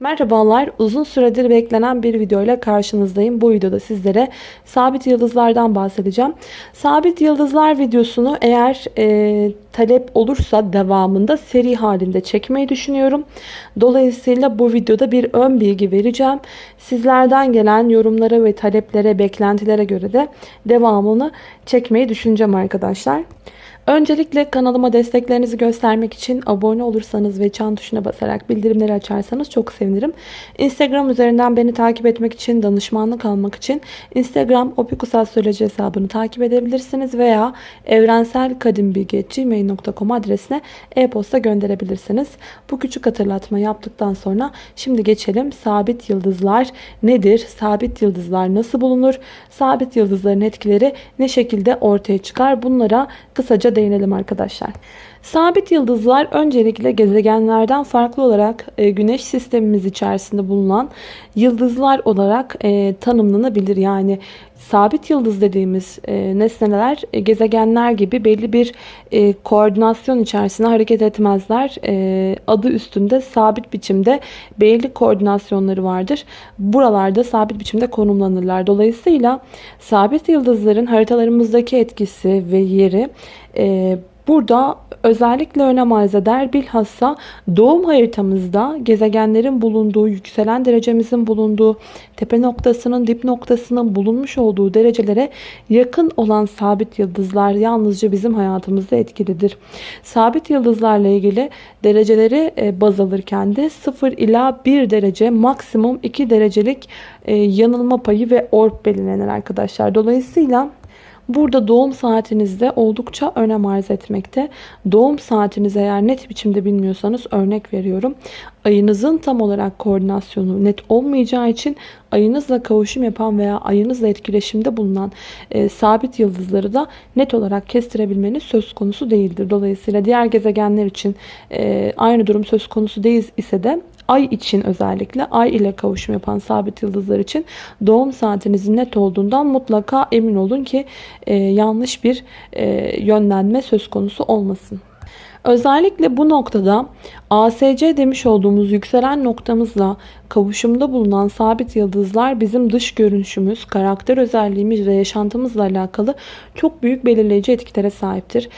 Merhabalar, uzun süredir beklenen bir video ile karşınızdayım. Bu videoda sizlere sabit yıldızlardan bahsedeceğim. Sabit yıldızlar videosunu eğer e, talep olursa devamında seri halinde çekmeyi düşünüyorum. Dolayısıyla bu videoda bir ön bilgi vereceğim. Sizlerden gelen yorumlara ve taleplere, beklentilere göre de devamını çekmeyi düşüneceğim arkadaşlar. Öncelikle kanalıma desteklerinizi göstermek için abone olursanız ve çan tuşuna basarak bildirimleri açarsanız çok sevinirim. Instagram üzerinden beni takip etmek için, danışmanlık almak için Instagram opikusastroloji hesabını takip edebilirsiniz veya evrenselkadimbilgi.gmail.com adresine e-posta gönderebilirsiniz. Bu küçük hatırlatma yaptıktan sonra şimdi geçelim sabit yıldızlar nedir? Sabit yıldızlar nasıl bulunur? Sabit yıldızların etkileri ne şekilde ortaya çıkar? Bunlara kısaca değinelim arkadaşlar. Sabit yıldızlar öncelikle gezegenlerden farklı olarak e, güneş sistemimiz içerisinde bulunan yıldızlar olarak e, tanımlanabilir. Yani sabit yıldız dediğimiz e, nesneler e, gezegenler gibi belli bir e, koordinasyon içerisinde hareket etmezler. E, adı üstünde sabit biçimde belli koordinasyonları vardır. Buralarda sabit biçimde konumlanırlar. Dolayısıyla sabit yıldızların haritalarımızdaki etkisi ve yeri e, Burada özellikle önem arz eder. Bilhassa doğum haritamızda gezegenlerin bulunduğu, yükselen derecemizin bulunduğu, tepe noktasının, dip noktasının bulunmuş olduğu derecelere yakın olan sabit yıldızlar yalnızca bizim hayatımızda etkilidir. Sabit yıldızlarla ilgili dereceleri e, baz alırken de 0 ila 1 derece maksimum 2 derecelik e, yanılma payı ve orb belirlenir arkadaşlar. Dolayısıyla Burada doğum saatinizde oldukça önem arz etmekte. Doğum saatinizi eğer net biçimde bilmiyorsanız örnek veriyorum. Ayınızın tam olarak koordinasyonu net olmayacağı için ayınızla kavuşum yapan veya ayınızla etkileşimde bulunan e, sabit yıldızları da net olarak kestirebilmeniz söz konusu değildir. Dolayısıyla diğer gezegenler için e, aynı durum söz konusu değil ise de ay için özellikle ay ile kavuşum yapan sabit yıldızlar için doğum saatinizin net olduğundan mutlaka emin olun ki e, yanlış bir e, yönlenme söz konusu olmasın. Özellikle bu noktada ASC demiş olduğumuz yükselen noktamızla kavuşumda bulunan sabit yıldızlar bizim dış görünüşümüz, karakter özelliğimiz ve yaşantımızla alakalı çok büyük belirleyici etkilere sahiptir.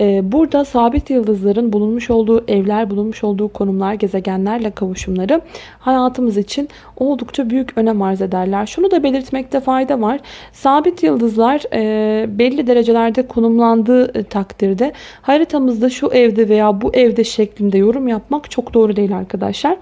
Ee, burada sabit yıldızların bulunmuş olduğu evler, bulunmuş olduğu konumlar, gezegenlerle kavuşumları hayatımız için oldukça büyük önem arz ederler. Şunu da belirtmekte fayda var. Sabit yıldızlar e, belli derecelerde konumlandığı e, takdirde haritamızda şu evde veya bu evde şeklinde yorum yapmak çok doğru değil arkadaşlar.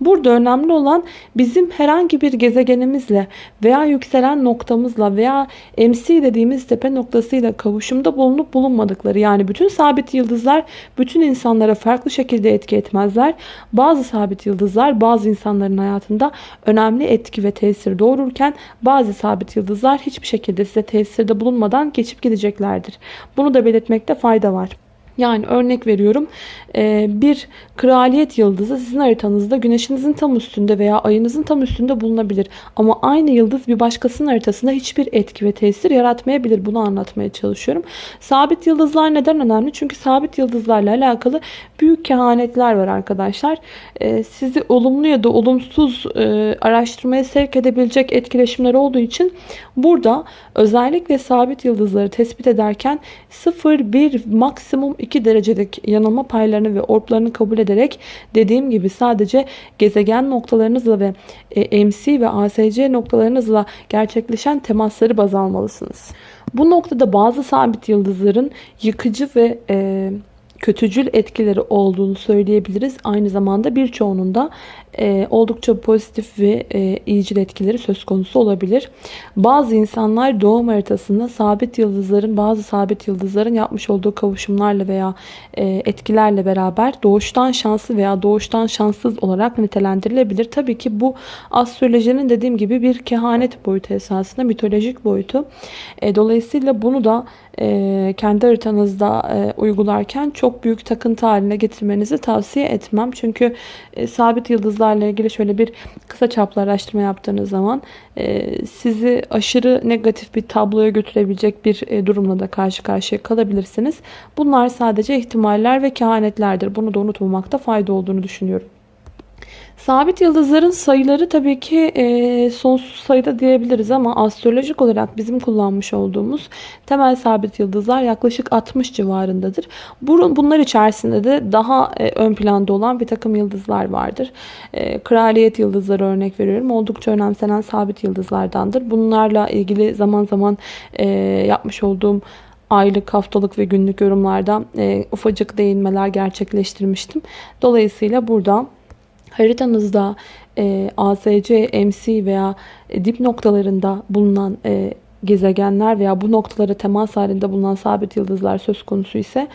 Burada önemli olan bizim herhangi bir gezegenimizle veya yükselen noktamızla veya MC dediğimiz tepe noktasıyla kavuşumda bulunup bulunmadıkları yani bütün bütün sabit yıldızlar bütün insanlara farklı şekilde etki etmezler. Bazı sabit yıldızlar bazı insanların hayatında önemli etki ve tesir doğururken bazı sabit yıldızlar hiçbir şekilde size tesirde bulunmadan geçip gideceklerdir. Bunu da belirtmekte fayda var. Yani örnek veriyorum e, bir kraliyet yıldızı sizin haritanızda güneşinizin tam üstünde veya ayınızın tam üstünde bulunabilir. Ama aynı yıldız bir başkasının haritasında hiçbir etki ve tesir yaratmayabilir. Bunu anlatmaya çalışıyorum. Sabit yıldızlar neden önemli? Çünkü sabit yıldızlarla alakalı büyük kehanetler var arkadaşlar. E, sizi olumlu ya da olumsuz e, araştırmaya sevk edebilecek etkileşimler olduğu için burada özellikle sabit yıldızları tespit ederken 0, 1, maksimum 2 derecelik yanılma paylarını ve orplarını kabul ederek dediğim gibi sadece gezegen noktalarınızla ve e, MC ve ASC noktalarınızla gerçekleşen temasları baz almalısınız. Bu noktada bazı sabit yıldızların yıkıcı ve e, kötücül etkileri olduğunu söyleyebiliriz. Aynı zamanda birçoğunun da e, oldukça pozitif ve e, iyicil etkileri söz konusu olabilir. Bazı insanlar doğum haritasında sabit yıldızların, bazı sabit yıldızların yapmış olduğu kavuşumlarla veya e, etkilerle beraber doğuştan şanslı veya doğuştan şanssız olarak nitelendirilebilir. Tabii ki bu astrolojinin dediğim gibi bir kehanet boyutu esasında, mitolojik boyutu. E, dolayısıyla bunu da e, kendi haritanızda e, uygularken çok büyük takıntı haline getirmenizi tavsiye etmem. Çünkü e, sabit yıldızlarla ilgili şöyle bir kısa çaplı araştırma yaptığınız zaman e, sizi aşırı negatif bir tabloya götürebilecek bir e, durumla da karşı karşıya kalabilirsiniz. Bunlar sadece ihtimaller ve kehanetlerdir. Bunu da unutmamakta fayda olduğunu düşünüyorum. Sabit yıldızların sayıları tabii ki e, sonsuz sayıda diyebiliriz ama astrolojik olarak bizim kullanmış olduğumuz temel sabit yıldızlar yaklaşık 60 civarındadır. Bunlar içerisinde de daha e, ön planda olan bir takım yıldızlar vardır. E, kraliyet yıldızları örnek veriyorum. Oldukça önemsenen sabit yıldızlardandır. Bunlarla ilgili zaman zaman e, yapmış olduğum aylık, haftalık ve günlük yorumlarda e, ufacık değinmeler gerçekleştirmiştim. Dolayısıyla burada haritanızda e, ASC, MC veya e, dip noktalarında bulunan e, gezegenler veya bu noktalara temas halinde bulunan sabit yıldızlar söz konusu ise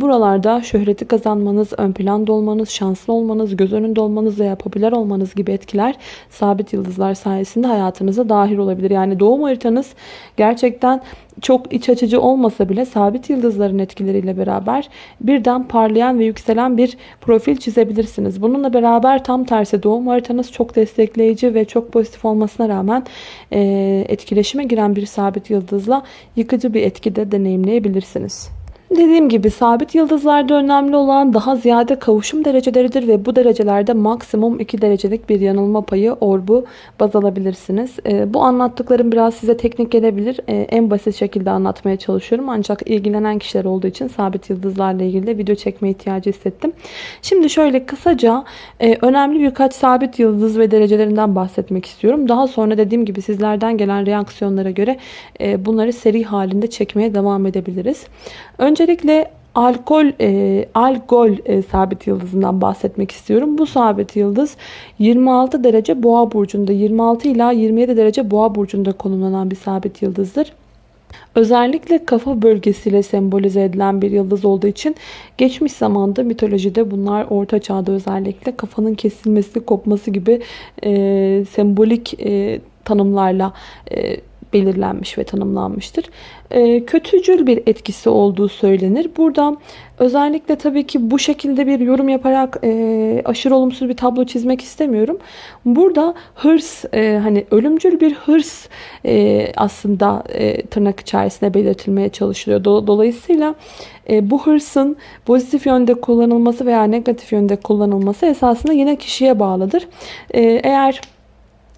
buralarda şöhreti kazanmanız, ön planda olmanız, şanslı olmanız, göz önünde olmanız veya popüler olmanız gibi etkiler sabit yıldızlar sayesinde hayatınıza dahil olabilir. Yani doğum haritanız gerçekten çok iç açıcı olmasa bile sabit yıldızların etkileriyle beraber birden parlayan ve yükselen bir profil çizebilirsiniz. Bununla beraber tam tersi doğum haritanız çok destekleyici ve çok pozitif olmasına rağmen e, etkileşime giren bir sabit yıldızla yıkıcı bir etki de deneyimleyebilirsiniz. Dediğim gibi sabit yıldızlarda önemli olan daha ziyade kavuşum dereceleridir ve bu derecelerde maksimum 2 derecelik bir yanılma payı orbu baz alabilirsiniz. E, bu anlattıklarım biraz size teknik gelebilir. E, en basit şekilde anlatmaya çalışıyorum ancak ilgilenen kişiler olduğu için sabit yıldızlarla ilgili de video çekme ihtiyacı hissettim. Şimdi şöyle kısaca e, önemli birkaç sabit yıldız ve derecelerinden bahsetmek istiyorum. Daha sonra dediğim gibi sizlerden gelen reaksiyonlara göre e, bunları seri halinde çekmeye devam edebiliriz. Öncelikle alkol e, alkol e, sabit yıldızından bahsetmek istiyorum. Bu sabit yıldız 26 derece boğa burcunda 26 ila 27 derece boğa burcunda konumlanan bir sabit yıldızdır. Özellikle kafa bölgesiyle sembolize edilen bir yıldız olduğu için geçmiş zamanda mitolojide bunlar orta çağda özellikle kafanın kesilmesi, kopması gibi e, sembolik e, tanımlarla e, belirlenmiş ve tanımlanmıştır. E, kötücül bir etkisi olduğu söylenir. Burada özellikle tabii ki bu şekilde bir yorum yaparak e, aşırı olumsuz bir tablo çizmek istemiyorum. Burada hırs e, hani ölümcül bir hırs e, aslında tırnak içerisinde belirtilmeye çalışılıyor. Dolayısıyla bu hırsın pozitif yönde kullanılması veya negatif yönde kullanılması esasında yine kişiye bağlıdır. Eğer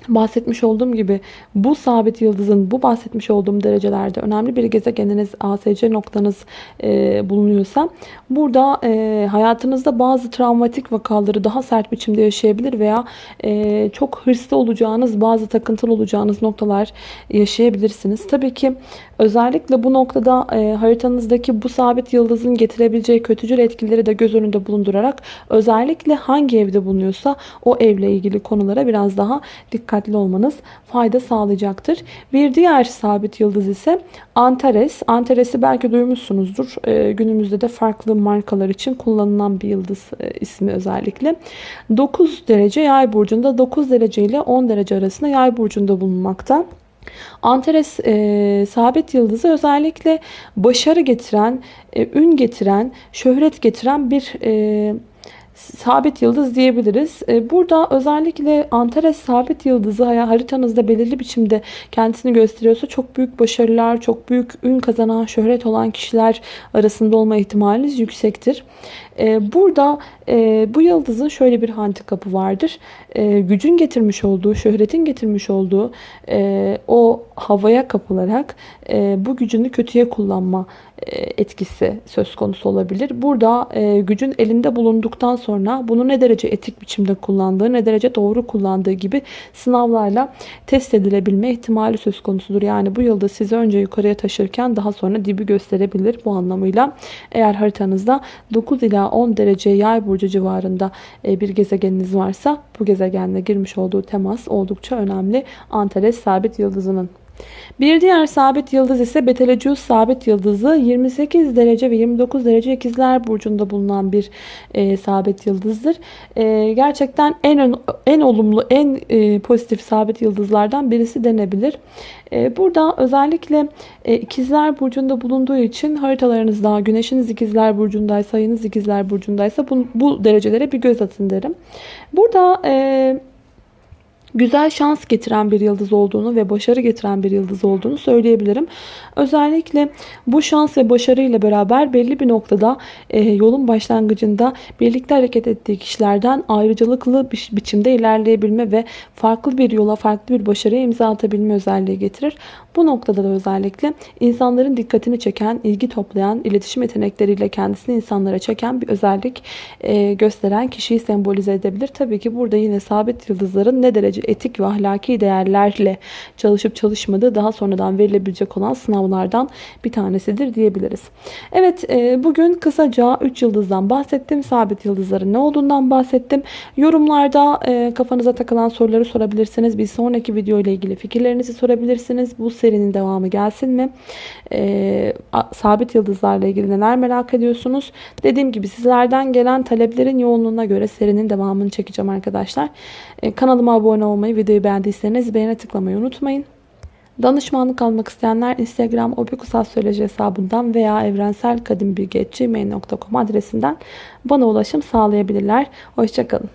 bahsetmiş olduğum gibi bu sabit yıldızın bu bahsetmiş olduğum derecelerde önemli bir gezegeniniz ASC noktanız e, bulunuyorsa burada e, hayatınızda bazı travmatik vakaları daha sert biçimde yaşayabilir veya e, çok hırslı olacağınız bazı takıntılı olacağınız noktalar yaşayabilirsiniz. Tabii ki özellikle bu noktada e, haritanızdaki bu sabit yıldızın getirebileceği kötücül etkileri de göz önünde bulundurarak özellikle hangi evde bulunuyorsa o evle ilgili konulara biraz daha dikkat dikkatli olmanız fayda sağlayacaktır. Bir diğer sabit yıldız ise Antares. Antares'i belki duymuşsunuzdur. E, günümüzde de farklı markalar için kullanılan bir yıldız e, ismi özellikle. 9 derece yay burcunda 9 derece ile 10 derece arasında yay burcunda bulunmakta. Antares e, sabit yıldızı özellikle başarı getiren, e, ün getiren, şöhret getiren bir e, sabit yıldız diyebiliriz. E, burada özellikle Antares sabit yıldızı haritanızda belirli biçimde kendisini gösteriyorsa çok büyük başarılar, çok büyük ün kazanan, şöhret olan kişiler arasında olma ihtimaliniz yüksektir. E, burada e, bu yıldızın şöyle bir handikapı vardır. Gücün getirmiş olduğu, şöhretin getirmiş olduğu o havaya kapılarak bu gücünü kötüye kullanma etkisi söz konusu olabilir. Burada gücün elinde bulunduktan sonra bunu ne derece etik biçimde kullandığı, ne derece doğru kullandığı gibi sınavlarla test edilebilme ihtimali söz konusudur. Yani bu yılda sizi önce yukarıya taşırken daha sonra dibi gösterebilir bu anlamıyla. Eğer haritanızda 9 ila 10 derece yay burcu civarında e, bir gezegeniniz varsa bu gezegenle girmiş olduğu temas oldukça önemli. Antares sabit yıldızının. Bir diğer sabit yıldız ise Betelgeuse sabit yıldızı 28 derece ve 29 derece ikizler burcunda bulunan bir e, sabit yıldızdır. E, gerçekten en en olumlu, en e, pozitif sabit yıldızlardan birisi denebilir. E, burada özellikle e, ikizler burcunda bulunduğu için haritalarınızda güneşiniz ikizler burcundaysa, ayınız ikizler burcundaysa bu, bu derecelere bir göz atın derim. Burada e, güzel şans getiren bir yıldız olduğunu ve başarı getiren bir yıldız olduğunu söyleyebilirim. Özellikle bu şans ve başarı ile beraber belli bir noktada e, yolun başlangıcında birlikte hareket ettiği kişilerden ayrıcalıklı bir biçimde ilerleyebilme ve farklı bir yola, farklı bir başarıya imza atabilme özelliği getirir. Bu noktada da özellikle insanların dikkatini çeken, ilgi toplayan, iletişim yetenekleriyle kendisini insanlara çeken bir özellik e, gösteren kişiyi sembolize edebilir. Tabii ki burada yine sabit yıldızların ne derece etik ve ahlaki değerlerle çalışıp çalışmadığı daha sonradan verilebilecek olan sınavlardan bir tanesidir diyebiliriz. Evet e, bugün kısaca 3 yıldızdan bahsettim. Sabit yıldızların ne olduğundan bahsettim. Yorumlarda e, kafanıza takılan soruları sorabilirsiniz. Bir sonraki video ile ilgili fikirlerinizi sorabilirsiniz. Bu serinin devamı gelsin mi? E, sabit yıldızlarla ilgili neler merak ediyorsunuz? Dediğim gibi sizlerden gelen taleplerin yoğunluğuna göre serinin devamını çekeceğim arkadaşlar. Kanalıma abone olmayı, videoyu beğendiyseniz beğene tıklamayı unutmayın. Danışmanlık almak isteyenler Instagram obikusastroloji hesabından veya evrenselkadimbilgi.gmail.com adresinden bana ulaşım sağlayabilirler. Hoşçakalın.